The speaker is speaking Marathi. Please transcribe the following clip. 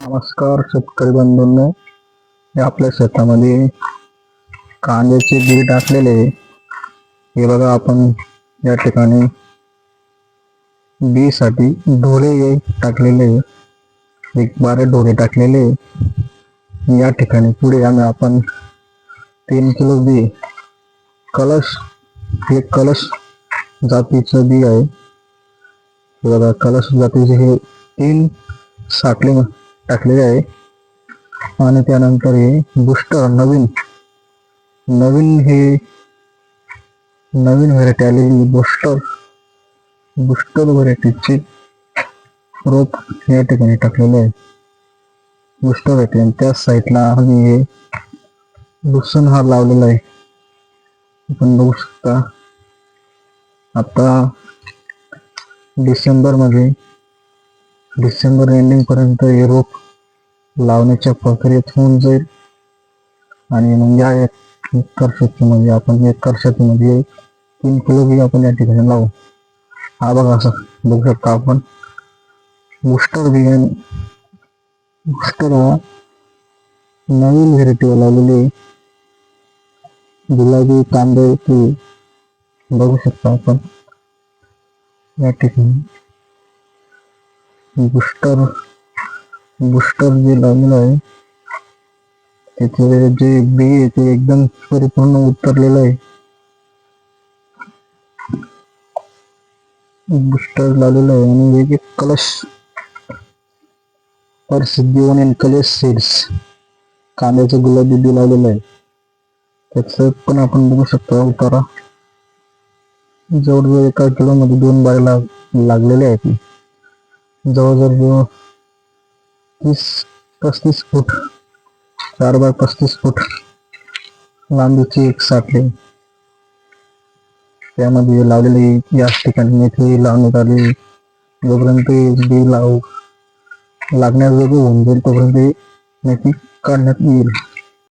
नमस्कार शेतकरी बंधूंनो. हे आपल्या शेतामध्ये कांद्याचे बी टाकलेले हे बघा आपण या ठिकाणी बी साठी ढोळे टाकलेले एक बारा ढोळे टाकलेले या ठिकाणी पुढे आम्ही आपण तीन किलो बी कलश हे कलश जातीचं बी आहे. हे बघा कलश जातीचे हे तीन साठले टाकलेले आहे. आणि त्यानंतर हे बुस्टर नवीन नवीन हे नवीन व्हरायटी आलेली बुस्टर बुस्टर व्हरायटीचे रोप या ठिकाणी टाकलेले आहे. बुस्टर व्हरायटी आणि त्या साईडला आम्ही हे लुसन हा लावलेला आहे. आपण बघू शकता. आता डिसेंबरमध्ये डिसेंबर एंडिंग पर्यंत हे रोप लावण्याच्या प्रक्रियेत होऊन जाईल. आणि मग या एक एकर शेतीमध्ये आपण एकर शेतीमध्ये तीन किलो बी आपण या ठिकाणी लावू. हा बघा असं बघू शकता आपण. बुस्टर बियाणे बुस्टर हा नवीन व्हेरायटी लावलेली आहे. गुलाबी कांदे ते बघू शकता आपण. या ठिकाणी बुस्टर बुस्टर जे लावलेलं आहे त्याचे जे बी आहे ते एकदम परिपूर्ण उतरलेलं आहे. बुस्टर लावलेलं आहे आणि एक एक कलश. प्रसिद्धी वन कलश सीड्स कांद्याचं गुलाबी बी लावलेलं आहे. त्याचं पण आपण बघू शकतो उतारा जवळजवळ एका किलो मध्ये दोन बारे लागलेले आहेत. जवळजवळ तीस पस्तीस फूट चार बाय पस्तीस फूट लांबीची एक साखळी त्यामध्ये लावलेली याच ठिकाणी मेथी लावण्यात आली. जोपर्यंत ते बी लावू लागण्याजोगं होऊन जाईल तोपर्यंत मेथी काढण्यात येईल.